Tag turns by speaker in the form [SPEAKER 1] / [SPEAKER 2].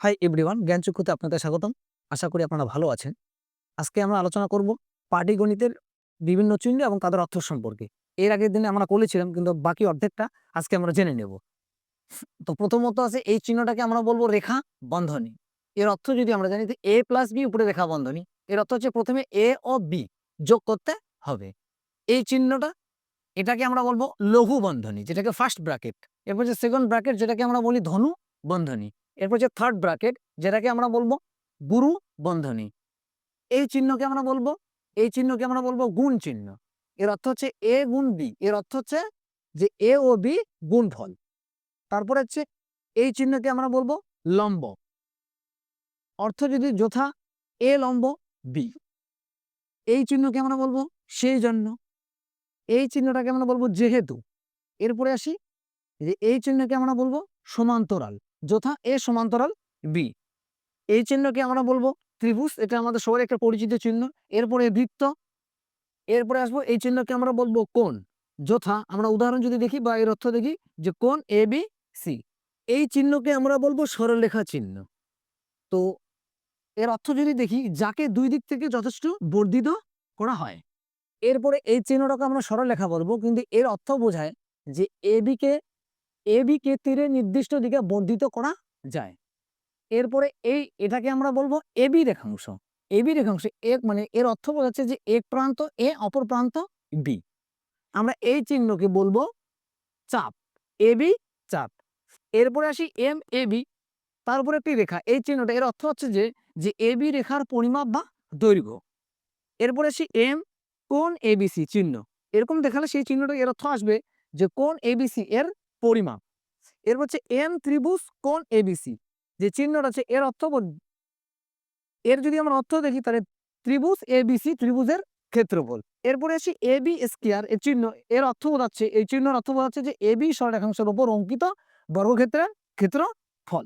[SPEAKER 1] Hi everyone জ্ঞানচক্ষুতে আপনাদের স্বাগতম। আশা করি আপনারা ভালো আছেন। আজকে আমরা আলোচনা করব পাটিগণিতের বিভিন্ন চিহ্ন এবং তাদের অর্থ সম্পর্কে। এর আগের দিনে আমরা বলেছিলাম কিন্তু বাকি অর্ধেকটা আজকে আমরা জেনে নেব। তো প্রথমত আছে, এই চিহ্নটাকে আমরা বলব রেখা বন্ধনী। এর অর্থ যদি আমরা জানি এ প্লাস বি উপরে রেখা বন্ধনী, এর অর্থ হচ্ছে প্রথমে এ ও বি যোগ করতে হবে। এই চিহ্নটা, এটাকে আমরা বলব লঘু বন্ধনী, যেটাকে ফার্স্ট ব্র্যাকেট এরপর যে সেকেন্ড ব্র্যাকেট যেটাকে আমরা বলি ধনু বন্ধনী। এরপর যে থার্ড ব্র্যাকেট যেটাকে আমরা বলব গুরু বন্ধনী। এই চিহ্নকে আমরা বলব, এই চিহ্নকে আমরা বলব গুণ চিহ্ন। এর অর্থ হচ্ছে এ গুণ বি এর অর্থ হচ্ছে যে এ ও বি গুণ ফল তারপরে হচ্ছে এই চিহ্নকে আমরা বলব লম্ব। অর্থ যদি যথা এ লম্ব বি এই চিহ্নকে আমরা বলব সেই জন্য। এই চিহ্নটাকে আমরা বলব যেহেতু। এরপরে আসি যে এই চিহ্নকে আমরা বলব সমান্তরাল। যথা এ সমান্তরাল বি এই চিহ্নকে আমরা বলব ত্রিভুজ, এটা আমাদের সবার একটা পরিচিত চিহ্ন। এরপরে বৃত্ত, এরপরে আসব এই চিহ্নকে আমরা বলব কোন যথা আমরা উদাহরণ যদি দেখি বা এর অর্থ দেখি যে কোন এ বি সি এই চিহ্নকে আমরা বলব সরলরেখা চিহ্ন। তো এর অর্থ যদি দেখি যাকে দুই দিক থেকে যথেষ্ট বর্ধিত করা হয়, এরপরে এই চিহ্নটাকে আমরা সরলরেখা বলব। কিন্তু এর অর্থ বোঝায় যে এ বিকে এ কে তীরে নির্দিষ্ট দিকে বর্ধিত করা যায়। এরপরে এই এটাকে আমরা বলব এবি রেখাংশ। এবি রেখাংশ এক মানে এর অর্থ বোঝাচ্ছে যে এক প্রান্ত এ অপর প্রান্ত বি আমরা এই চিহ্নকে বলব চাপ। এবি চাপ। এরপরে আসি এম এবি তারপরে একটি রেখা। এই চিহ্নটা এর অর্থ হচ্ছে যে যে এবি রেখার পরিমাপ বা দৈর্ঘ্য। এরপরে আসি এম কোন এবিসি চিহ্ন। এরকম দেখালে সেই চিহ্নটা এর অর্থ আসবে যে কোন এবিসি এর পরিমাপ। এরপর হচ্ছে এম ত্রিভুজ কোন এবিসি যে চিহ্নটা আছে, এর অর্থ এর যদি আমরা অর্থ দেখি, তাহলে ত্রিভুজ এবিসি ত্রিভুজের ক্ষেত্রফল। এরপরে আসি এ বি স্কোয়ার এর চিহ্ন এর অর্থ বোঝাচ্ছে এই চিহ্নের অর্থ বোঝাচ্ছে যে এবি বি সরলরেখাংশের উপর অঙ্কিত বর্গক্ষেত্রের ক্ষেত্রফল।